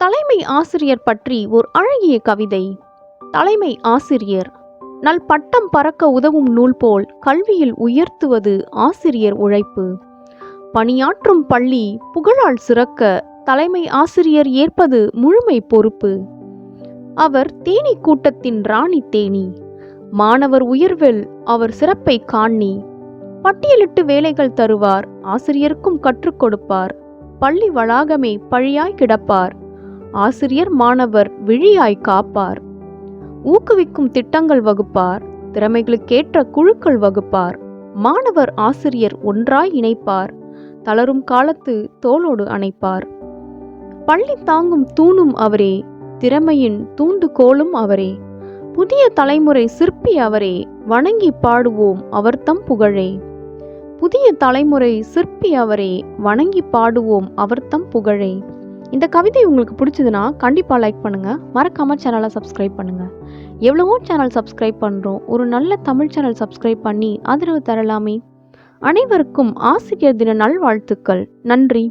தலைமை ஆசிரியர் பற்றி ஒரு அழகிய கவிதை. தலைமை ஆசிரியர். நல் பட்டம் பறக்க உதவும் நூல் போல் கல்வியில் உயர்த்துவது ஆசிரியர் உழைப்பு. பணியாற்றும் பள்ளி புகழால் சிறக்க தலைமை ஆசிரியர் ஏற்பது முழுமை பொறுப்பு. அவர் தேனி கூட்டத்தின் ராணி தேனி. மாணவர் உயர்வில் அவர் சிறப்பை காணி பட்டியலிட்டு வேலைகள் தருவார் ஆசிரியருக்கும் கற்றுக் கொடுப்பார். பள்ளி வளாகமே பழியாய் கிடப்பார். ஆசிரியர் மாணவர் விழியாய் காப்பார். ஊக்குவிக்கும் திட்டங்கள் வகுப்பார். திறமைகளுக்கேற்ற குழுக்கள் வகுப்பார். மாணவர் ஆசிரியர் ஒன்றாய் இணைப்பார். தளரும் காலத்து தோளோடு அணைப்பார். பள்ளி தாங்கும் தூணும் அவரே திறமையின் தூண்டுகோலும் அவரே. புதிய தலைமுறை சிற்பி அவரே வணங்கி பாடுவோம் அவர்தம் புகழே. புதிய தலைமுறை சிற்பி அவரே வணங்கி பாடுவோம் அவர்தம் புகழே. இந்த கவிதை உங்களுக்கு பிடிச்சதுன்னா கண்டிப்பாக லைக் பண்ணுங்கள் மறக்காமல் சேனலை சப்ஸ்கிரைப் பண்ணுங்கள் எவ்வளவோ சேனல் சப்ஸ்கிரைப் பண்ணுறோம் ஒரு நல்ல தமிழ் சேனல் சப்ஸ்கிரைப் பண்ணி ஆதரவு தரலாமே. அனைவருக்கும் ஆசிரியர் தின நல்வாழ்த்துக்கள். நன்றி.